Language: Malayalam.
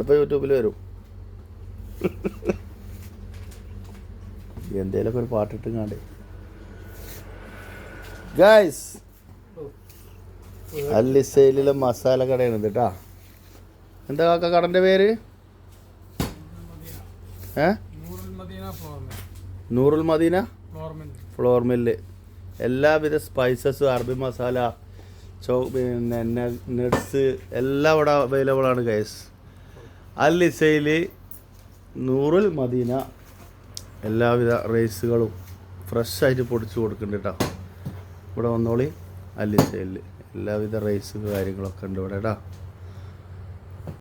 ഇപ്പോൾ യൂട്യൂബിൽ വരും. എന്തേലൊക്കെ ഒരു പാട്ടിട്ടും കണ്ടേ. ഗായ്സ് അല്ലിസൈലിലെ മസാല കടയാണ് കേട്ടാ എന്താ കാക്ക കടന്റെ പേര്? നൂറുൽ മദീന? ഫ്ലോർ മില്ല് എല്ലാവിധ സ്പൈസസ് അറബി മസാല ചോ പിന്നെ നട്സ് എല്ലാം ഇവിടെ അവൈലബിൾ ആണ് ഗൈസ് അൽ ഇസയിൽ നൂറുൽ മദീന എല്ലാവിധ റൈസുകളും ഫ്രഷായിട്ട് പൊടിച്ച് കൊടുക്കുന്നുണ്ട് കേട്ടോ ഇവിടെ വന്നോളി അൽ എല്ലാവിധ റൈസ് കാര്യങ്ങളൊക്കെ ഉണ്ട് ഇവിടെ കേട്ടോ